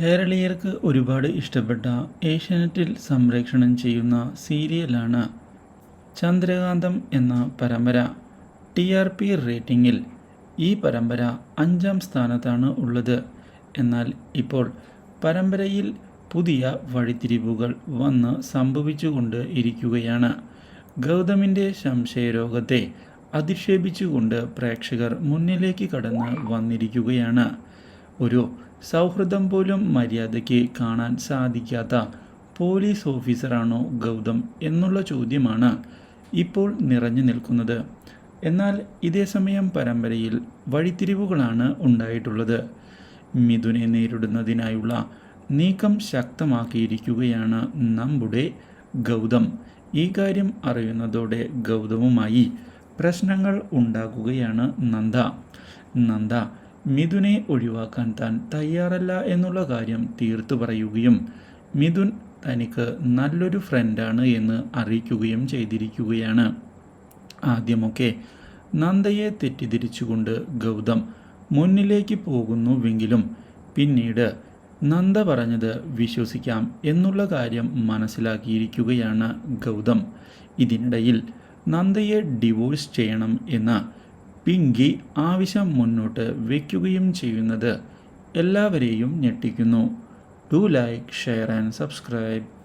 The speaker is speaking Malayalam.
കേരളീയർക്ക് ഒരുപാട് ഇഷ്ടപ്പെട്ട ഏഷ്യാനെറ്റിൽ സംപ്രേക്ഷണം ചെയ്യുന്ന സീരിയലാണ് ചന്ദ്രകാന്തം എന്ന പരമ്പര. ടി ആർ പി റേറ്റിംഗിൽ ഈ പരമ്പര അഞ്ചാം സ്ഥാനത്താണ് ഉള്ളത്. എന്നാൽ ഇപ്പോൾ പരമ്പരയിൽ പുതിയ വഴിത്തിരിവുകൾ വന്ന് സംഭവിച്ചുകൊണ്ട് ഇരിക്കുകയാണ്. ഗൗതമിന്റെ സംശയരോഗത്തെ അധിക്ഷേപിച്ചുകൊണ്ട് പ്രേക്ഷകർ മുന്നിലേക്ക് കടന്ന് വന്നിരിക്കുകയാണ്. ഒരു സൗഹൃദം പോലും മര്യാദയ്ക്ക് കാണാൻ സാധിക്കാത്ത പോലീസ് ഓഫീസറാണോ ഗൗതം എന്നുള്ള ചോദ്യമാണ് ഇപ്പോൾ നിറഞ്ഞു നിൽക്കുന്നത്. എന്നാൽ ഇതേസമയം പരമ്പരയിൽ വഴിത്തിരിവുകളാണ് ഉണ്ടായിട്ടുള്ളത്. മിഥുനെ നേരിടുന്നതിനായുള്ള നീക്കം ശക്തമാക്കിയിരിക്കുകയാണ് നമ്മുടെ ഗൗതം. ഈ കാര്യം അറിയുന്നതോടെ ഗൗതമുമായി പ്രശ്നങ്ങൾ ഉണ്ടാക്കുകയാണ് നന്ദ. നന്ദ മിഥുനെ ഒഴിവാക്കാൻ താൻ തയ്യാറല്ല എന്നുള്ള കാര്യം തീർത്തു പറയുകയും മിഥുൻ തനിക്ക് നല്ലൊരു ഫ്രണ്ടാണ് എന്ന് അറിയിക്കുകയും ചെയ്തിരിക്കുകയാണ്. ആദ്യമൊക്കെ നന്ദയെ തെറ്റിദ്ധരിച്ചുകൊണ്ട് ഗൗതം മുന്നിലേക്ക് പോകുന്നുവെങ്കിലും പിന്നീട് നന്ദ പറഞ്ഞത് വിശ്വസിക്കാം എന്നുള്ള കാര്യം മനസ്സിലാക്കിയിരിക്കുകയാണ് ഗൗതം. ഇതിനിടയിൽ നന്ദയെ ഡിവോഴ്സ് ചെയ്യണം എന്ന പിങ്കി ആവശ്യം മുന്നോട്ട് വയ്ക്കുകയും ചെയ്യുന്നത് എല്ലാവരെയും ഞെട്ടിക്കുന്നു. Do like share and subscribe